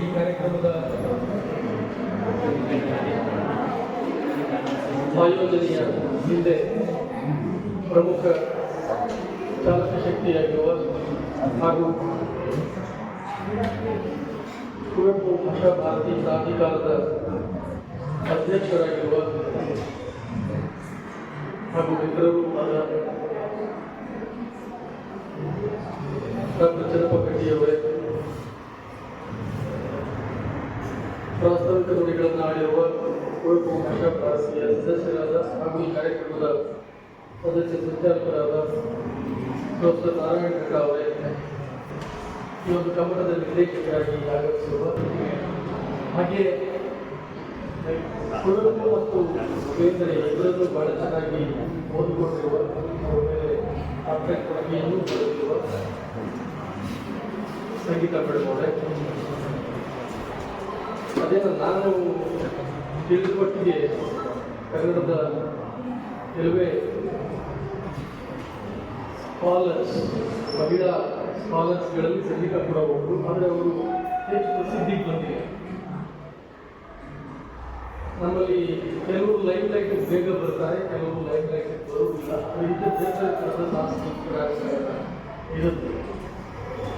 ಈ ಕಾರ್ಯಕ್ರಮದ ಆಯೋಜನೆಯ ಹಿಂದೆ ಪ್ರಮುಖ ಚಾಲಕ ಶಕ್ತಿಯಾಗಿರುವ ಹಾಗೂ ಕುವೆಂಪು ಭಾಷಾ ಭಾರತಿ ಪ್ರಾಧಿಕಾರದ ಅಧ್ಯಕ್ಷರಾಗಿರುವ ಹಾಗೂ ಮಿತ್ರರು ಆದ ಡಾಕ್ಟರ್ ಚನ್ನಪ್ಪ ಕಟ್ಟಿಯವರೇ ಪ್ರಾಸ್ತಾವಿಕ ನುಡಿಗಳನ್ನು ಆಡಿರುವ ಕುವೆಂಪು ಭಾಷಾ ಭಾರತೀಯ ಸದಸ್ಯರಾದ ಹಾಗೂ ಈ ಕಾರ್ಯಕ್ರಮದ ಸದಸ್ಯ ಸಂಚಾಲಕರಾದ ಪ್ರೊಫೆಸರ್ ನಾರಾಯಣ ಭಟ್ಟ ಅವರೇ ಈ ಒಂದು ಕಮ್ಮಟದ ನಿರ್ದೇಶಕರಾಗಿ ಆಗಮಿಸಿರುವ ಹಾಗೆ ಕುವೆಂಪು ಮತ್ತು ಬೇಂದ್ರೆ ಇಬ್ಬರನ್ನು ಬಹಳ ಚೆನ್ನಾಗಿ ಓದಿಕೊಂಡಿರುವ ಅವರ ಮೇಲೆ ಡಾಕ್ಟರೇಟ್ ಪದವಿಯನ್ನು ಪಡೆದಿರುವ ಸಂಗೀತ ಬೆಳಗೋಡೆ ಅದೇನು ನಾನು ತಿಳಿದ ಕನ್ನಡದ ಕೆಲವೇ ಸ್ಕಾಲರ್ಸ್ ಮಹಿಳಾ ಸ್ಕಾಲರ್ಸ್ಗಳಲ್ಲಿ ಸಂಗೀತ ಕೂಡ ಆದರೆ ಅವರು ಹೆಚ್ಚು ಪ್ರಸಿದ್ಧಿ ಬಂದಿದೆ ನಮ್ಮಲ್ಲಿ ಕೆಲವರು ಲೈಫ್ ಲೈಟ್ ಬೇಗ ಬರ್ತಾರೆ, ಕೆಲವರು ಲೈಫ್ ಲೈಟ್ ಬರುವುದಿಲ್ಲ. ಇದು ಸಾಂಸ್ಕೃತಿಕ ಇರುತ್ತೆ.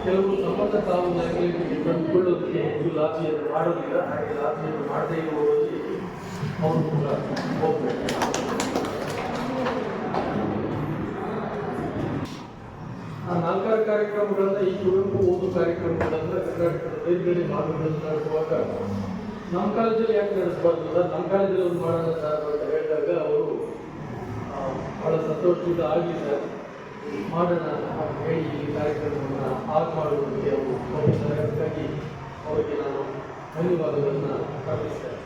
ಕೆಲವರು ತಮ್ಮನ್ನ ತಾವು ಕಂಡುಕೊಳ್ಳೋದಕ್ಕೆ ಹೆಚ್ಚು ಲಾಭಿಯನ್ನು ಮಾಡೋದಿಲ್ಲ. ಹಾಗೆ ಲಾಭಿಯನ್ನು ಮಾಡದೇ ಇರುವವರಲ್ಲಿ ಅವರು ಕೂಡ ಹೋಗ್ಬೇಕು. ಆ ನಾಲ್ಕಾರು ಕಾರ್ಯಕ್ರಮಗಳನ್ನು ಈ ಕುವೆಂಪು ಓದು ಕಾರ್ಯಕ್ರಮಗಳನ್ನ ಕರ್ನಾಟಕದ ಬೇರೆ ಬೇರೆ ಭಾಗಗಳಲ್ಲಿ ನಡೆಸುವಾಗ ನಮ್ಮ ಕಾಲೇಜಲ್ಲಿ ಯಾಕೆ ನಡೆಸಬಾರ್ದು ಸರ್ ನಮ್ಮ ಕಾಲೇಜಲ್ಲಿ ಒಂದು ಮಾಡೋಣ ಅಂತ ಹೇಳಿದಾಗ ಅವರು ಬಹಳ ಸಂತೋಷದಿಂದ ಆಗಲಿ ಸರ್ ಮಾಡೋಣ ಹೇಳಿ ಈ ಕಾರ್ಯಕ್ರಮವನ್ನು ಹಾಗೆ ಮಾಡುವಂತೆ ಅವರು ಹೋಗಿದ್ದಾರೆ ಅದಕ್ಕಾಗಿ ಅವರಿಗೆ ನಾನು ಧನ್ಯವಾದಗಳನ್ನು ಅರ್ಪಿಸ್ತೇನೆ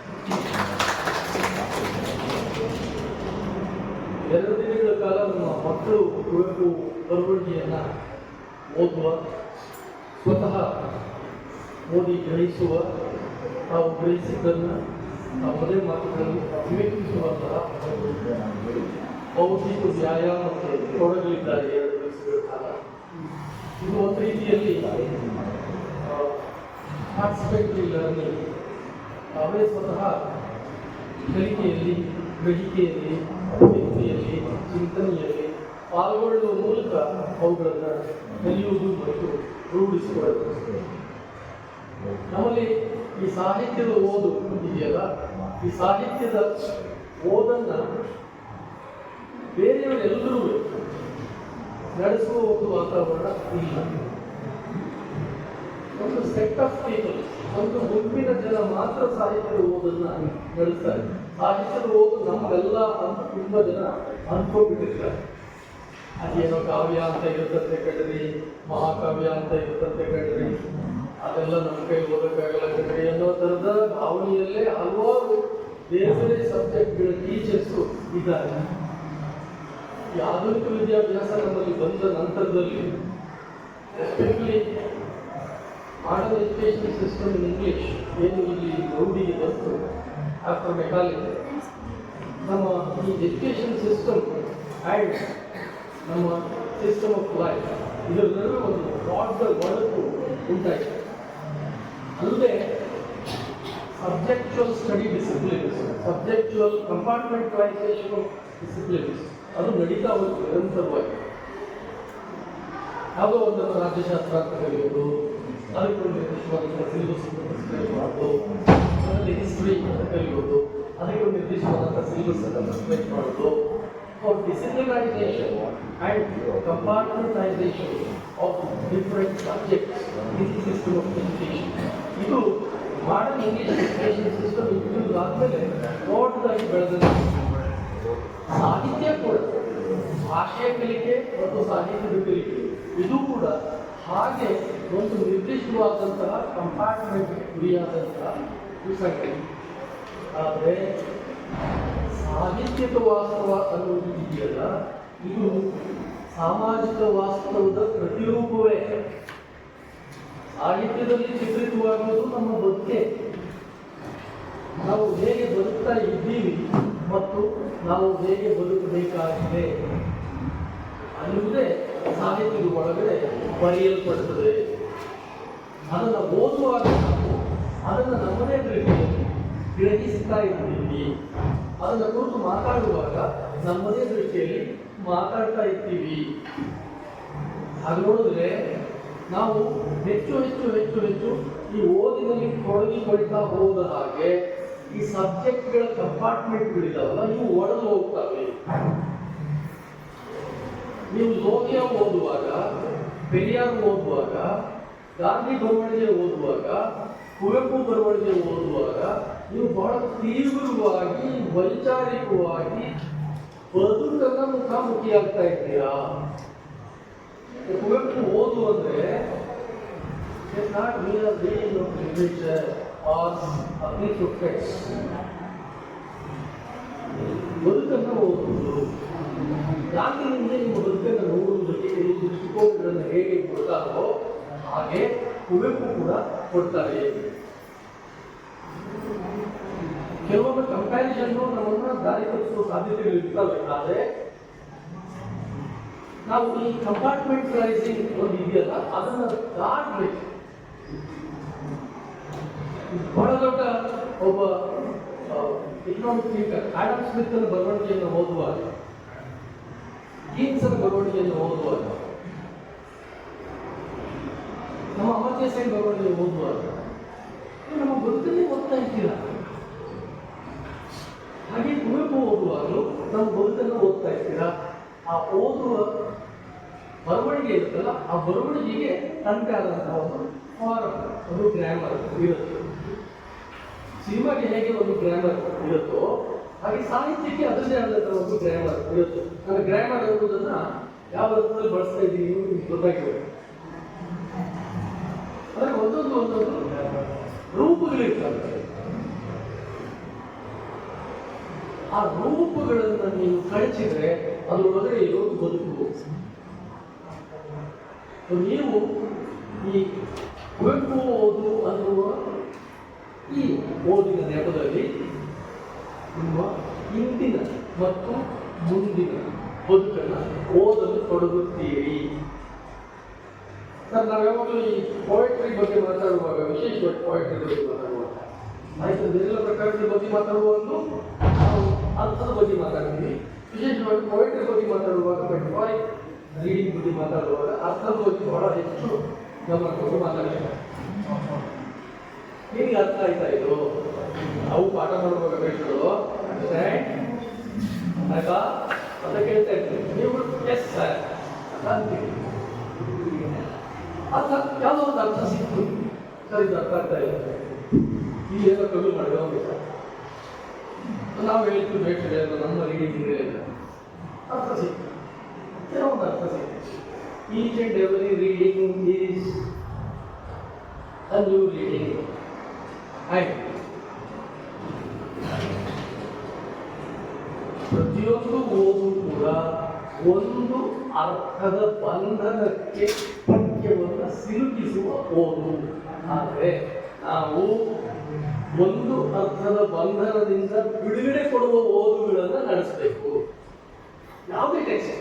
ಎರಡು ದಿನಗಳ ಕಾಲ ನಮ್ಮ ಮಕ್ಕಳು ಕುವೆಂಪು ಬರವಣಿಗೆಯನ್ನು ಓದುವ, ಸ್ವತಃ ಓದಿ ಗ್ರಹಿಸುವ, ತಾವು ಗ್ರಹಿಸಿದ್ದನ್ನು ತಮ್ಮದೇ ಮಾತುಗಳನ್ನು ವಿವೇಕಿಸುವಂತಹ ಒಂದು ಬೌದ್ಧಿಕ ವ್ಯಾಯಾಮಕ್ಕೆ ತೊಡಗಲಿದ್ದಾರೆ. ಎರಡು ದಿವಸಗಳ ಕಾಲ ಇದು ಒಂದು ರೀತಿಯಲ್ಲಿ ಪಾರ್ಟಿಸಿಪೇಟರಿ ಲರ್ನಿಂಗ್ ಅವರೇ ಸ್ವತಃ ಕಲಿಕೆಯಲ್ಲಿ ಗ್ರಹಿಕೆಯಲ್ಲಿ ಅಭಿವ್ಯಕ್ತಿಯಲ್ಲಿ ಚಿಂತನೆಯಲ್ಲಿ ಪಾಲ್ಗೊಳ್ಳುವ ಮೂಲಕ ಅವುಗಳನ್ನು ಕಲಿಯುವುದು ಮತ್ತು ರೂಢಿಸಿಕೊಳ್ಳುವುದು. ನಮ್ಮಲ್ಲಿ ಈ ಸಾಹಿತ್ಯದ ಓದು ಇದೆಯಲ್ಲ? ಈ ಸಾಹಿತ್ಯದ ಓದನ್ನ ಬೇರೆಯವರೆಲ್ಲರೂ ನಡೆಸುವ ಒಂದು ವಾತಾವರಣ ಇಲ್ಲ ಒಂದು ಸೆಟ್ ಆಫ್ ಪೀಪಲ್ ಒಂದು ಗುಂಪಿನ ಜನ ಮಾತ್ರ ಸಾಹಿತ್ಯದ ಓದನ್ನ ನಡೆಸ್ತಾರೆ ಸಾಹಿತ್ಯದ ಓದು ನಮಗೆಲ್ಲ ಅಂತ ತುಂಬ ಜನ ಅನ್ಕೊಂಡ್ಬಿಟ್ಟಿರ್ತಾರೆ. ಅದೇನೋ ಕಾವ್ಯ ಅಂತ ಇರುತ್ತಂತೆ ಕಣ್ರಿ, ಮಹಾಕಾವ್ಯ ಅಂತ ಇರುತ್ತಂತೆ ಕಣ್ರಿ, ಅದೆಲ್ಲ ನಮ್ಮ ಕೈ ಓದೋಕ್ಕಾಗಲ್ಲ ಕಣ್ರಿ ಅನ್ನೋ ಥರದ ಭಾವನೆಯಲ್ಲೇ ಹಲವಾರು ಬೇರೆ ಬೇರೆ ಸಬ್ಜೆಕ್ಟ್ಗಳ ಟೀಚರ್ಸು ಇದ್ದಾರೆ. ಈ ಆಧುನಿಕ ವಿದ್ಯಾಭ್ಯಾಸ ನಮ್ಮಲ್ಲಿ ಬಂದ ನಂತರದಲ್ಲಿ especially modern education system in English ಏನು ಇಲ್ಲಿ ಗೌಡಿಗೆ ಬಂತು ಆಫ್ಟರ್ ಮೆಕಾಲಿಕ್ ನಮ್ಮ ಈ ಎಜುಕೇಷನ್ ಸಿಸ್ಟಮ್ ಆ್ಯಂಡ್ ನಮ್ಮ ಸಿಸ್ಟಮ್ ಆಫ್ ಲೈಫ್ ಇದರ ನಡುವೆ ಒಂದು ದೊಡ್ಡ ಒಡಕು ಉಂಟಾಯಿತು ಅಲ್ಲದೆ subjectual study disciplines subjectual of disciplines ಅದು ನಡೀತಾ ಹೋಗುತ್ತೆ ನಿರಂತರವಾಗಿ. ಯಾವುದೋ ಒಂದನ್ನು ರಾಜ್ಯಶಾಸ್ತ್ರ ಅಂತ ಕಲಿಯೋದು ಅದಕ್ಕೆ ಒಂದು ನಿರ್ದಿಷ್ಟವಾದಂಥ ಸಿಲೆಬಸ್ ಮಾಡೋದು, ಅದರಲ್ಲಿ ಹಿಸ್ಟ್ರಿ ಅಂತ ಕಲಿಯೋದು, ಅದಕ್ಕೆ ಒಂದು ನಿರ್ದಿಷ್ಟವಾದಂಥ ಸಿಲೆಬಸ್ ಅನ್ನು ಪ್ರಿಸ್ಕ್ರೈಬ್ ಮಾಡೋದು. For disciplinisation and compartmentalisation of different subjects in the system of education ಇದು modern English education system introduce ಆದಮೇಲೆ ದೊಡ್ಡದಾಗಿ ಬೆಳೆದ ಸಾಹಿತ್ಯ ಕೂಡ, ಭಾಷೆಯ ಕಲಿಕೆ ಮತ್ತು ಸಾಹಿತ್ಯದ ಕಲಿಕೆ, ಇದು ಕೂಡ ಹಾಗೆ ಒಂದು ನಿರ್ದಿಷ್ಟವಾದಂತಹ ಕಂಪಾರ್ಟ್ಮೆಂಟ್ ಗುರಿಯಾದಂತಹ ಪುಸ್ತಕ ಆದರೆ ಸಾಹಿತ್ಯದ ವಾಸ್ತವ ಅನ್ನೋದು ಇದೆಯಲ್ಲ, ಇದು ಸಾಮಾಜಿಕ ವಾಸ್ತವದ ಪ್ರತಿರೂಪವೇ. ಸಾಹಿತ್ಯದಲ್ಲಿ ಚಿತ್ರಿತವಾಗುವುದು ನಮ್ಮ ಬದುಕೆ. ನಾವು ಹೇಗೆ ಬದುಕ್ತಾ ಇದ್ದೀವಿ ಮತ್ತು ನಾವು ಹೇಗೆ ಬದುಕಬೇಕಾಗಿದೆ ಅನ್ನುವುದೇ ಸಾಹಿತ್ಯದ ಒಳಗಡೆ ಬರೆಯಲ್ಪಡುತ್ತದೆ. ಅದನ್ನು ಓದುವಾಗ ನಾವು ಅದನ್ನು ನಮ್ಮದೇ ದೃಷ್ಟಿಯಲ್ಲಿ ಗ್ರಹಿಸ್ತಾ ಇದ್ದೀವಿ. ಅದನ್ನು ಕುರಿತು ಮಾತಾಡುವಾಗ ನಮ್ಮದೇ ದೃಷ್ಟಿಯಲ್ಲಿ ಮಾತಾಡ್ತಾ ಇರ್ತೀವಿ ಹಾಗೆ ನೋಡಿದ್ರೆ ನಾವು ಹೆಚ್ಚು ಹೆಚ್ಚು ಹೆಚ್ಚು ಹೆಚ್ಚು ಈ ಓದಿನಲ್ಲಿ ತೊಡಗಿಕೊಳ್ತಾ ಹೋದ ಹಾಗೆ ಈ ಸಬ್ಜೆಕ್ಟ್ಗಳ ಕಂಪಾರ್ಟ್ಮೆಂಟ್ಗಳಿದಾವಲ್ಲ ಇವು ಒಡೆದು ಹೋಗ್ತವೆ. ನೀವು ಲೋಹಿಯ ಓದುವಾಗ, ಪೆರಿಯಾರ್ ಓದುವಾಗ, ಗಾಂಧಿ ಬರವಣಿಗೆ ಓದುವಾಗ, ಕುವೆಂಪು ಬರವಣಿಗೆ ಓದುವಾಗ, ನೀವು ಬಹಳ ತೀವ್ರವಾಗಿ, ವೈಚಾರಿಕವಾಗಿ ಬದುಕನ್ನ ಮುಖಾಮುಖಿಯಾಗ್ತಾ ಇದ್ದೀರಾ? ಕುವೆಂಪು ಓದು ಅಂದ್ರೆ not mean reading of literature or a piece of text. ಬದುಕನ್ನು ಗಾಂಧಿನಿಂದ ನಿಮ್ಮ ಬದುಕನ್ನು ನೋಡುವುದಕ್ಕೆ ಕೆಲವು ದೃಷ್ಟಿಕೋನಗಳನ್ನು ಹೇಗೆ ಕೊಡ್ತಾರೋ ಹಾಗೆ ಕುವೆಂಪು ಕೂಡ ಕೊಡ್ತಾರೆ ಕೆಲವೊಮ್ಮೆ ಕಂಪ್ಯಾರಿಸನ್ ನಮ್ಮನ್ನು ದಾರಿ ತಪ್ಪಿಸುವ ಸಾಧ್ಯತೆಗಳು ಇರ್ತವೆ ನಾವು ಈ ಕಂಪಾರ್ಟ್ಮೆಂಟ್ ಒಂದು ಇದೆಯಲ್ಲ, ಅದನ್ನು ದಾಟಬೇಕು ಬಹಳ ದೊಡ್ಡ ಒಬ್ಬ ಇಕನಾಮಿಕ್ ಥಿಂಕರ್ ಆಡಮ್ ಸ್ಮಿತ್ ಅನ್ನ ಬರವಣಿಗೆಯನ್ನು ಓದುವಾಗ ಗೀನ್ಸರ್ ಬರವಣಿಗೆಯನ್ನು ಓದುವಾಗ, ನಮ್ಮ ಅಮರ್ತ್ಯ ಸೇನ್ ಬರವಣಿಗೆ ಓದುವಾಗ ನಮ್ಮ ಬದುಕಲ್ಲಿ ಓದ್ತಾ ಇದ್ದೀರಾ ಹಾಗೆ ಕುವೆಂಪು ಓದುವಾಗಲೂ ನಮ್ಮ ಬದುಕನ್ನು ಓದ್ತಾ ಇರ್ತೀರಾ ಆ ಓದುವ ಬರವಣಿಗೆ ಇರುತ್ತಲ್ಲ, ಆ ಬರವಣಿಗೆಗೆ ತನ್ನದೇ ಆದಂತಹ ಒಂದು ಫಾರ್ ಒಂದು ಗ್ರಾಮರ್ ಇರುತ್ತೆ ಸಿನಿಮಾಗೆ ಹೇಗೆ ಒಂದು ಗ್ರಾಮರ್ ಇರುತ್ತೋ ಹಾಗೆ ಸಾಹಿತ್ಯಕ್ಕೆ ಅದರದೇ ಆದಂತಹ ಒಂದು ಗ್ರಾಮರ್ ಇರುತ್ತೆ. ಅಂದ್ರೆ ಗ್ರಾಮರ್ ಅನ್ನೋದನ್ನ ಯಾವ ರೂಪದಲ್ಲಿ ಬಳಸ್ತಾ ಇದ್ದೀನಿ ನಿಮ್ಗೆ ಗೊತ್ತಾಗಿರಬೇಕು ಅದಕ್ಕೆ ಒಂದೊಂದು ಒಂದೊಂದು ರೂಪಗಳಿರ್ತವೆ. ಆ ರೂಪಗಳನ್ನು ನೀವು ಕಳಚಿದ್ರೆ ಅದರೊಳಗಡೆ ಇರೋದು ಬದುಕು ನೀವು ಈ ಕುವೆಂಪು ಓದು ಅನ್ನುವ ಈ ಓದಿನ ನೆಪದಲ್ಲಿ ನಿಮ್ಮ ಇಂದಿನ ಮತ್ತು ಮುಂದಿನ ಬದುಕನ್ನು ಓದಲು ತೊಡಗುತ್ತೀರಿ. ಸರ್, ನಾವು ಯಾವಾಗಲೂ ಈ ಪೋಯಟ್ರಿ ಬಗ್ಗೆ ಮಾತಾಡುವಾಗ, ವಿಶೇಷವಾಗಿ ಪೋಯಟ್ರಿ ಬಗ್ಗೆ ಮಾತಾಡುವಾಗ ಆಯ್ತು ಬೇರೆಲ್ಲ ಪ್ರಕಾರದ ಬಗ್ಗೆ ಮಾತಾಡುವಾಗ ನಾವು ಅರ್ಥದ ಬಗ್ಗೆ ಮಾತಾಡ್ತೀವಿ. ವಿಶೇಷವಾಗಿ ಪೋಯಟ್ರಿ ಬಗ್ಗೆ ಮಾತಾಡುವಾಗ ಮೆಟ್ರಾಯಿಕ್ ರೀಡಿಂಗ್ ಬಗ್ಗೆ ಮಾತಾಡುವಾಗ, ಅರ್ಥದ ಬಗ್ಗೆ ಬಹಳ ಹೆಚ್ಚು ಗಮನ ಕೊಟ್ಟು ಮಾತಾಡ್ತಾರೆ ನಿಮಗೆ ಅರ್ಥ ಆಯ್ತಾ ಇದು? ಅವು ಪಾಠ ಮಾಡುವಾಗ ಬೇಕಳು ಆಯ್ತಾ? ಅಂತ ಕೇಳ್ತಾ ಇರ್ತೀನಿ ನೀವು ಎಸ್ ಸರ್ ಅಂತ ಅಂತೀವಿ ಅರ್ಥ, ಯಾವುದೋ ಒಂದು ಅರ್ಥ ಸಿಕ್ತು. ಸರ್, ಇದು ಅರ್ಥ ಆಗ್ತಾ ಇಲ್ಲ. ಈ ಏನೋ ಕಮ್ಮಿ ಮಾಡಿದ ಒಂದು ನಾವು ಹೇಳ್ತೀವಿ ಬೇಕಾದ್ರೆ ನಮ್ಮ ರೀಡಿಂಗ್ ಇಲ್ಲ ಅರ್ಥ ಸಿಕ್ತು. ಏನೋ ಒಂದು ಅರ್ಥ ಸಿಕ್ತು. Each and every reading is a new reading ಆಯ್ತು ಪ್ರತಿಯೊಂದು ಓದು ಕೂಡ ಒಂದು ಅರ್ಥದ ಬಂಧನಕ್ಕೆ ಪಠ್ಯವನ್ನು ಸಿಲುಕಿಸುವ ಓದು. ಆದರೆ ನಾವು ಒಂದು ಅರ್ಥದ ಬಂಧನದಿಂದ ಬಿಡುಗಡೆ ಕೊಡುವ ಓದುಗಳನ್ನು ನಡೆಸಬೇಕು. ಯಾವುದೇ text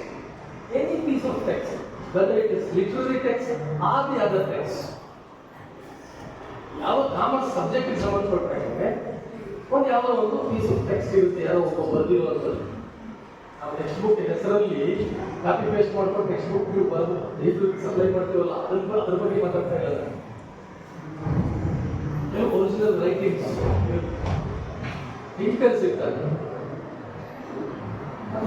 any piece of text whether it is literary text or the text ಯಾವ ಕಾಮರ್ಸ್ ಸಬ್ಜೆಕ್ಟ್ಗೆ ಸಂಬಂಧಪಟ್ಟಂಗೆ ಒಂದು ಯಾವುದೋ ಒಂದು ಪೀಸ್ ಆಫ್ ಟೆಕ್ಸ್ಟ್ ಇರುತ್ತೆ ಯಾರೋ ಒಬ್ಬ ಬರೆದಿರುವಂಥದ್ದು ನಾವು ಟೆಕ್ಸ್ಟ್ ಬುಕ್ ಹೆಸರಲ್ಲಿ ಕಾಪಿ ಪೇಸ್ಟ್ ಮಾಡ್ಕೊಂಡು ಟೆಕ್ಸ್ಟ್ ಬುಕ್ ನೀವು ಬರೆದು ಲೈಬ್ರರಿಗೆ ಸಪ್ಲೈ ಮಾಡ್ತೀವಲ್ಲ, ಅದ್ರ ಅದ್ರ ಬಗ್ಗೆ ಮಾತಾಡ್ತಾ ಇಲ್ಲ ಒರಿಜಿನಲ್ ರೈಟಿಂಗ್ಸ್ ಥಿಂಕರ್ಸ್ ಇರ್ತಾರೆ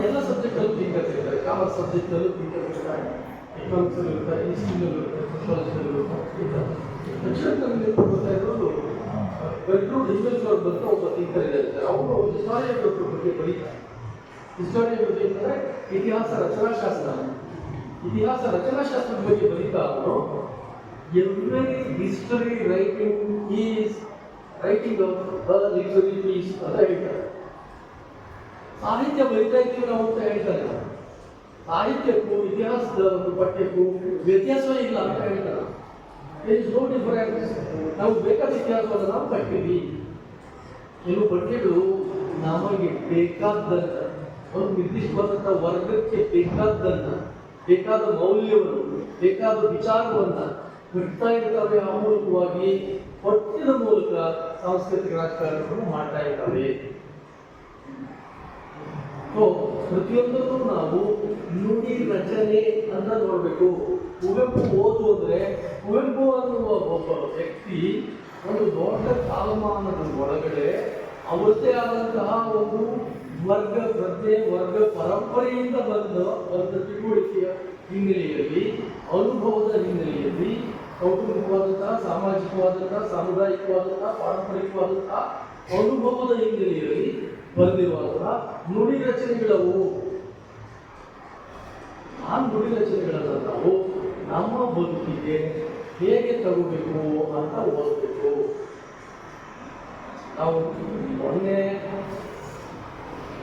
ಎಲ್ಲ ಸಬ್ಜೆಕ್ಟಲ್ಲೂ ಥಿಂಕರ್ಸ್ ಇರ್ತಾರೆ ಕಾಮರ್ಸ್ ಸಬ್ಜೆಕ್ಟಲ್ಲೂ ಥಿಂಕರ್ಸ್ ಇರ್ತಾರೆ ಎಕನಾಮಿಕ್ಸ್ ಇರ್ತಾರೆ ಹಿಸ್ಟ್ರಿನಲ್ಲೂ ಇರ್ತಾರೆ ಸೋಷಿಯಾಲಜಿನಲ್ಲೂ ಇರ್ತಾರೆ ತಕ್ಷಣ ನಮಗೆ ಗೊತ್ತಾ ಇರೋದು ಬೆಡ್ರೂಮ್ ಡಿಫೆನ್ಸ್ ಅವ್ರು ಬಂದು ಒಬ್ಬ ಥಿಂಕರ್ ಇದ್ದಾರೆ ಅವರು ಹಿಸ್ಟಾರಿಯೋಗ್ರಫಿ ಬಗ್ಗೆ ಬರೀತಾರೆ ಹಿಸ್ಟಾರಿಯೋಗ್ರಫಿ ಅಂದರೆ ಇತಿಹಾಸ ರಚನಾಶಾಸ್ತ್ರ ಇತಿಹಾಸ ರಚನಾಶಾಸ್ತ್ರದ ಬಗ್ಗೆ ಬರೀತಾ ಅವರು every history writing is writing of a literary piece ಅಂತ ಹೇಳ್ತಾರೆ ಸಾಹಿತ್ಯ ಬರಿತಾ ಇದ್ದೀವಿ ನಾವು ಅಂತ ಹೇಳ್ತಾರೆ ಸಾಹಿತ್ಯಕ್ಕೂ ಇತಿಹಾಸದ ಒಂದು ಪಠ್ಯಕ್ಕೂ ವ್ಯತ್ಯಾಸವೇ ಇಲ್ಲ ಅಂತ ಹೇಳ್ತಾರೆ ಇಸ್ ನೋ ಡಿಫರೆನ್ಸ್ ನಾವು ಬೇಕಾದ ಇತಿಹಾಸವನ್ನು ನಾವು ಕಟ್ಟಿದ್ವಿ ಕೆಲವು ಪಠ್ಯಗಳು ನಮಗೆ ಬೇಕಾದ್ದನ್ನು, ಒಂದು ನಿರ್ದಿಷ್ಟವಾದಂಥ ವರ್ಗಕ್ಕೆ ಬೇಕಾದ್ದನ್ನು, ಬೇಕಾದ ಮೌಲ್ಯವನ್ನು, ಬೇಕಾದ ವಿಚಾರವನ್ನು ಕಟ್ತಾ ಇರ್ತವೆ ಆ ಮೂಲಕವಾಗಿ ಪಠ್ಯದ ಮೂಲಕ ಸಾಂಸ್ಕೃತಿಕ ರಾಜಕಾರಣವನ್ನು ಮಾಡ್ತಾ ಇದ್ದಾವೆ ಸೊ ಪ್ರತಿಯೊಂದಕ್ಕೂ ನಾವು ನುಡಿ ರಚನೆ ಅಂತ ನೋಡಬೇಕು. ಕುವೆಂಪು ಓದು ಅಂದ್ರೆ ಕುವೆಂಪು ಅನ್ನುವ ಒಬ್ಬ ವ್ಯಕ್ತಿ ಒಂದು ದೊಡ್ಡ ಕಾಲಮಾನದ ಒಳಗಡೆ ಅವರದೇ ಆದಂತಹ ಒಂದು ವರ್ಗ ಪ್ರಜ್ಞೆ ವರ್ಗ ಪರಂಪರೆಯಿಂದ ಬಂದ ಒಂದು ತಿಳುವಳಿಕೆಯ ಹಿನ್ನೆಲೆಯಲ್ಲಿ, ಅನುಭವದ ಹಿನ್ನೆಲೆಯಲ್ಲಿ, ಕೌಟುಂಬಿಕವಾದಂತಹ, ಸಾಮಾಜಿಕವಾದಂತಹ, ಸಾಮುದಾಯಿಕವಾದಂತಹ, ಪಾರಂಪರಿಕವಾದಂತಹ ಅನುಭವದ ಹಿನ್ನೆಲೆಯಲ್ಲಿ ಬಂದಿರುವಂತಹ ನುಡಿ ರಚನೆಗಳವು. ಆ ನುಡಿ ರಚನೆಗಳನ್ನು ನಾವು ನಮ್ಮ ಬದುಕಿಗೆ ಹೇಗೆ ತಗೋಬೇಕು ಅಂತ ಓದಬೇಕು. ನಾವು ಮೊನ್ನೆ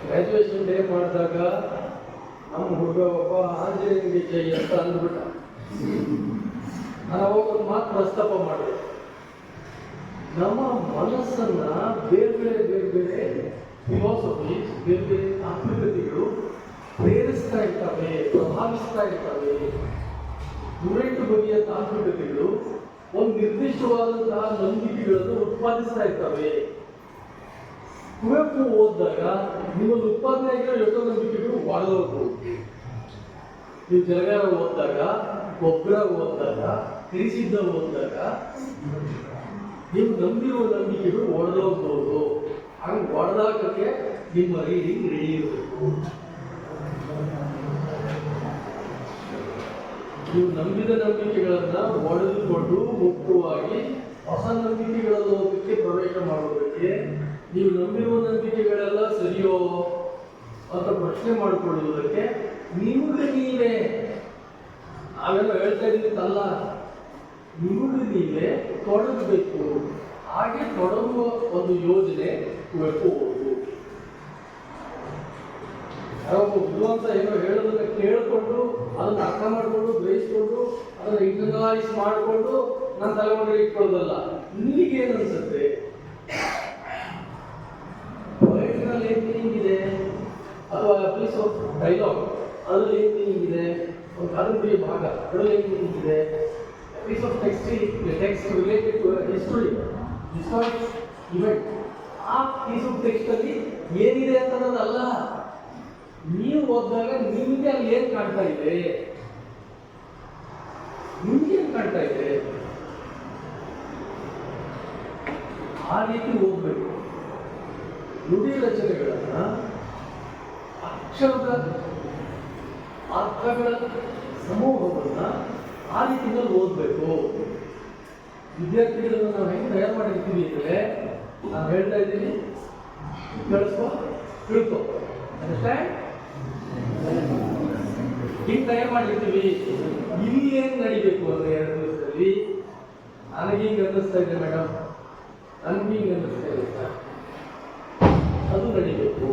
ಗ್ರ್ಯಾಜುಯೇಷನ್ ಡೇ ಮಾಡಿದಾಗ ನಮ್ಮ ಹುಡುಗ ಒಬ್ಬ ಆಂಜನೇಯನಿಗೆ ಜೈ ಅಂತ ಅಂದ್ಬಿಟ್ಟ. ನಾನು ಅವಾಗ ಒಂದು ಮಾತು ಪ್ರಸ್ತಾಪ ಮಾಡಿದೆ. ನಮ್ಮ ಮನಸ್ಸನ್ನ ಬೇರೆ ಬೇರೆ ಬೇರೆ ಬೇರೆ ಫಿಲಾಸಫೀಸ್ ಬೇರೆ ತಾತ್ವಿಕತೆಗಳು ಪ್ರೇರಿಸ್ತಾ ಇರ್ತವೆ, ಪ್ರಭಾವಿಸ್ತಾ ಇರ್ತವೆ. ನೂರೆಂಟು ಬಗೆಯ ತಾಂತ್ರಿಕತೆಗಳು ಒಂದು ನಿರ್ದಿಷ್ಟವಾದಂತಹ ನಂಬಿಕೆಗಳನ್ನು ಉತ್ಪಾದಿಸ್ತಾ ಇರ್ತವೆ. ಕುವೆಂಪು ಓದಿದಾಗ, ನಿಮ್ಮೊಂದು ಉತ್ಪಾದನೆ ಆಗಿರೋ ಎಷ್ಟೋ ನಂಬಿಕೆಗಳು ಒಳಗೋಗ್ಬೋದು ನೀವು ಜಲಗಾರ ಓದಿದಾಗ, ಗೊಬ್ಬರ ಓದಿದಾಗ ತಿರಿಸಿದ್ದ ಓದಿದಾಗ ನೀವು ನಂಬಿರುವ ನಂಬಿಕೆಗಳು ಒಡೆದೋಗ್ಬೋದು ಹಂಗೆ ಒಡೆದಾಕಕ್ಕೆ ನಿಮ್ಮ ರೀಡಿಂಗ್ ರೆಡಿ ಇರಬೇಕು ನೀವು ನಂಬಿದ ನಂಬಿಕೆಗಳನ್ನು ಒಡೆದುಕೊಂಡು ಮುಕ್ತವಾಗಿ ಹೊಸ ನಂಬಿಕೆಗಳ ಲೋಕಕ್ಕೆ ಪ್ರವೇಶ ಮಾಡೋದಕ್ಕೆ ನೀವು ನಂಬಿರುವ ನಂಬಿಕೆಗಳೆಲ್ಲ ಸರಿಯೋ ಅಂತ ಪ್ರಶ್ನೆ ಮಾಡಿಕೊಳ್ಳುವುದಕ್ಕೆ ನಿಮಗೆ ನೀವೇ. ನಾವೆಲ್ಲ ಹೇಳ್ತಾ ಇದ್ದೀವಿ ನಿಮಗೆ ನೀವೇ ತೊಡಗಬೇಕು. ಹಾಗೆ ತೊಡಗುವ ಒಂದು ಯೋಜನೆ ಕುವೆಂಪು ಓದು. ಯಾರೊಬ್ಬ ವಿದ್ವಾಂಸ ಏನೋ ಹೇಳೋದನ್ನ ಕೇಳಿಕೊಂಡು ಅದನ್ನ ಅರ್ಥ ಮಾಡಿಕೊಂಡು ಗ್ರಹಿಸ್ಕೊಂಡು ಅದನ್ನ ಇಂಟರ್ನಲೈಸ್ ಮಾಡಿಕೊಂಡು ನನ್ನ ತಲೆಮಾರಿಗೆ ಇಟ್ಕೊಳ್ಳೋದಲ್ಲ ನಿಮಗೆ ಏನನ್ಸುತ್ತೆ ಪೊಯಿಟ್ನಲ್ಲಿ ಏನು ಮೀನಿಂಗ್ ಇದೆ? ಅಥವಾ ಪೀಸ್ ಆಫ್ ಡೈಲಾಗ್ ಅದರಲ್ಲಿ ಏನು ಮೀನಿಂಗ್ ಇದೆ? ಒಂದು ಕಾದಂಬರಿಯ ಭಾಗ, ಅದರಲ್ಲಿ ಏನು ಮೀನಿಂಗ್ ಇದೆ? Piece of text text related to history historic event ಆ ಪೀಸ್ ಆಫ್ ಟೆಕ್ಸ್ಟಲ್ಲಿ ಏನಿದೆ ಅಂತ ಅನ್ನೋದಲ್ಲ ನೀವು ಓದಿದಾಗ ನಿಮಗೆ ಅಲ್ಲಿ ಏನು ಕಾಣ್ತಾ ಇದೆ? ನಿಮ್ಗೇನು ಕಾಣ್ತಾ ಇದೆ? ಆ ರೀತಿ ಓದ್ಬೇಕು. ನುಡಿ ರಚನೆಗಳನ್ನ ಅಕ್ಷರದ ಅರ್ಥಗಳ ಸಮೂಹವನ್ನು ಆ ರೀತಿಯಲ್ಲಿ ಓದಬೇಕು. ವಿದ್ಯಾರ್ಥಿಗಳನ್ನ ನಾವು ಹೆಂಗೆ ತಯಾರು ಮಾಡಿರ್ತೀವಿ ಅಂದ್ರೆ ನಾವು ಹೇಳ್ತಾ ಇದ್ದೀನಿ, ಕೇಳಿಸ್ಕೋ, ತಿಳ್ಕೊ. ಅಂಡರ್ಸ್ಟ್ಯಾಂಡ್ ಹಿಂಗೆ ತಯಾರು ಮಾಡಿರ್ತೀವಿ ಇಲ್ಲಿ ಏನು ನಡಿಬೇಕು ಅಂದರೆ ಎರಡು ದಿವಸದಲ್ಲಿ? ನನಗೆ ಹಿಂಗೆ ಅನ್ನಿಸ್ತಾ ಇದೆ ಮೇಡಮ್. ನನಗೆ ಹಿಂಗೆ ಅನ್ನಿಸ್ತಾ ಇದೆ ಅದು ನಡಿಬೇಕು.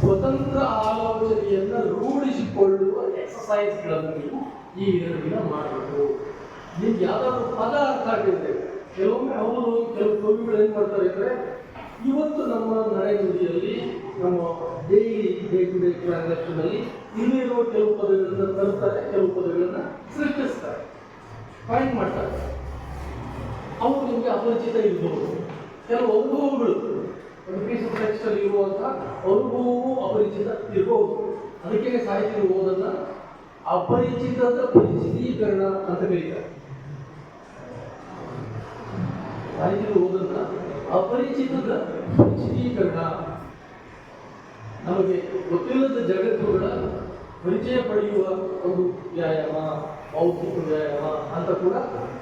ಸ್ವತಂತ್ರ ಆಲೋಚನೆಯನ್ನ ರೂಢಿಸಿಕೊಳ್ಳುವ ಎಕ್ಸಸೈಸ್ಗಳನ್ನು ನೀವು ಈ ಎರಡು ದಿನ ಮಾಡಬೇಕು. ನಿಮ್ಗೆ ಯಾವ್ದಾದ್ರು ಪದ ಅರ್ಥ ಆಗಿರುತ್ತೆ ಕೆಲವೊಮ್ಮೆ ಅವರು ಕೆಲವು ಕವಿಗಳು ಏನು ಮಾಡ್ತಾರೆ ಅಂದ್ರೆ, ಇವತ್ತು ನಮ್ಮ ನರೇಂದ್ರದಲ್ಲಿ ನಮ್ಮ ಡೈಲಿ ಡೇ ಟು ಡೇ ಇಲ್ಲಿರುವ ಕೆಲವು ಪದಗಳನ್ನು ತರ್ತಾರೆ ಕೆಲವು ಪದಗಳನ್ನು ಸೃಷ್ಟಿಸ್ತಾರೆ. ಫೈಂಡ್ ಮಾಡ್ತಾರೆ. ಅವು ನಿಮಗೆ ಅಪರಿಚಿತ ಇರಬಹುದು ಕೆಲವು ಅನುಭವಗಳು ಒಂದು ಪೀಸ್ ಆಫ್ ಟೆಕ್ಸ್ಟಲ್ಲಿ ಇರುವಂಥ ಅನುಭವವೂ ಅಪರಿಚಿತ ಇರಬಹುದು ಅದಕ್ಕೆ ಸಾಹಿತ್ಯ ಓದನ್ನ ಅಪರಿಚಿತದ ಪರಿಚಿತೀಕರಣ ಅಂತ ಕರೀತಾರೆ. ಓದನ್ನ ಅಪರಿಚಿತದ ಪರಿಚಿತೀಕರಣ ನಮಗೆ ಗೊತ್ತಿಲ್ಲದ ಜಗತ್ತುಗಳ ಪರಿಚಯ ಪಡೆಯುವ ಒಂದು ವ್ಯಾಯಾಮ, ಭೌತಿಕ ವ್ಯಾಯಾಮ ಅಂತ ಕೂಡ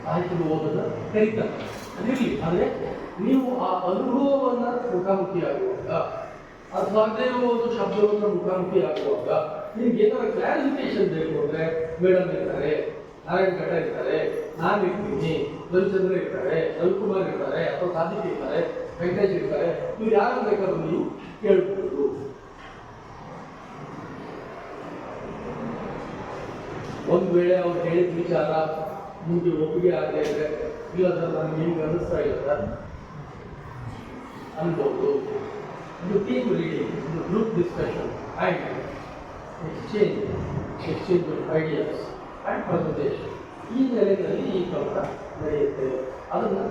ಸಾಹಿತ್ಯದ ಕರೀತಾರೆ ಅದಿರಲಿ, ಆದರೆ ನೀವು ಆ ಅನುಭವವನ್ನ ಮುಖಾಮುಖಿಯಾಗುವಾಗ ಅಥವಾ ಒಂದು ಶಬ್ದವನ್ನು ಮುಖಾಮುಖಿಯಾಗುವಾಗ ನಿಮ್ಗೆ ಏನಾದ್ರು ಕ್ಲಾರಿಫಿಕೇಶನ್ ಬೇಕು ಅಂದ್ರೆ ಮೇಡಮ್ ಇರ್ತಾರೆ, ನಾರಾಯಣ ಘಟ್ಟ ಇರ್ತಾರೆ ನಾನು ಇರ್ತೀನಿ ರವಿಚಂದ್ರ ಇರ್ತಾರೆ, ರವಿಕುಮಾರ್ ಇರ್ತಾರೆ, ಅಥವಾ ಸಾಧಿಕ್ ಇರ್ತಾರೆ, ವೆಂಕಟೇಶ್ ಇರ್ತಾರೆ, ಇವ್ರು ಯಾರು ಬೇಕಾದ್ರೂ ನೀವು ಕೇಳ್ಬೋದು. ಒಂದು ವೇಳೆ ಅವ್ರು ಹೇಳಿದ ವಿಚಾರ ನಿಮಗೆ ಒಪ್ಪಿಗೆ ಆಗದೆ ಇದ್ರೆ ಇಲ್ಲ ಸರ್ ನನಗೆ ಹಿಂಗೆ ಅನ್ನಿಸ್ತಾ ಇಲ್ಲ ಸರ್ ಅನ್ಬೋದು. ಇದು ಟೀಮ್ ರೀಡಿಂಗ್ ಇದು group discussion and exchange exchange of ideas and presentation ಈ ನೆಲೆಯಲ್ಲಿ ಈ ಕೆಲಸ ನಡೆಯುತ್ತೆ. ಅದನ್ನು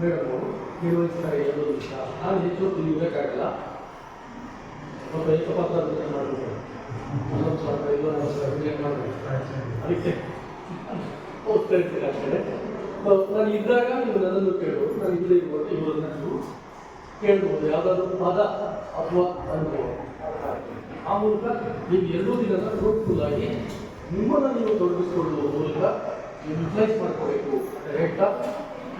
ಮೇಡಮ್ ಅವರು ನಿರ್ವಹಿಸ್ತಾರೆ ಎಲ್ಲರೂ ವಿಷಯ. ನಾನು ಹೆಚ್ಚು ತಿಳಿಯಬೇಕಾಗಿಲ್ಲ ಸ್ವಲ್ಪ ಎಷ್ಟು ಪತ್ರ ಅದನ್ನ ಮಾಡಬೇಕು ನಲವತ್ತು ಸಾವಿರ ನಲವತ್ತು ಸಾವಿರ ಡಿಲೇ ಮಾಡಬೇಕು ಅದಕ್ಕೆ ಹೋಗ್ತಾ ನಾನು ಇದ್ದಾಗ ನೀವು ನನ್ನನ್ನು ಕೇಳಬಹುದು ನಾನು ಇಲ್ಲದೆ ಇರುವಾಗ ಇವರನ್ನ ನೀವು ಕೇಳ್ಬೋದು. ಯಾವುದಾದ್ರು ಪದ ಅಥವಾ ಅನುಭವ. ಆ ಮೂಲಕ ನೀವು ಎರಡೂ ದಿನದ ಫ್ರೂಟ್ಫುಲ್ ಆಗಿ ನಿಮ್ಮನ್ನು ನೀವು ತೊಡಗಿಸಿಕೊಳ್ಳುವ ಮೂಲಕ ಯುಟಿಲೈಸ್ ಮಾಡ್ಕೋಬೇಕು. ಹೇಳ್ತಾ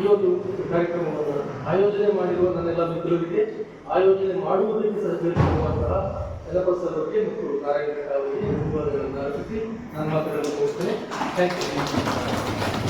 ಈ ಒಂದು ಕಾರ್ಯಕ್ರಮವನ್ನು ಆಯೋಜನೆ ಮಾಡಿರುವ ನನ್ನೆಲ್ಲ ಮಿತ್ರರಿಗೆ ಆಯೋಜನೆ ಮಾಡುವುದಕ್ಕೆ ಸಹಕರಿಸಿರುವಂತಹ ಎಲಪಸರ್ ಅವರಿಗೆ ಮತ್ತು ನಾರಾಯಣ ಅವರಿಗೆ ಧನ್ಯವಾದಗಳನ್ನು ಅರ್ಪಿಸಿ ನನ್ನ ಮಾತುಗಳನ್ನು ಮುಗಿಸ್ತೇನೆ. Thank you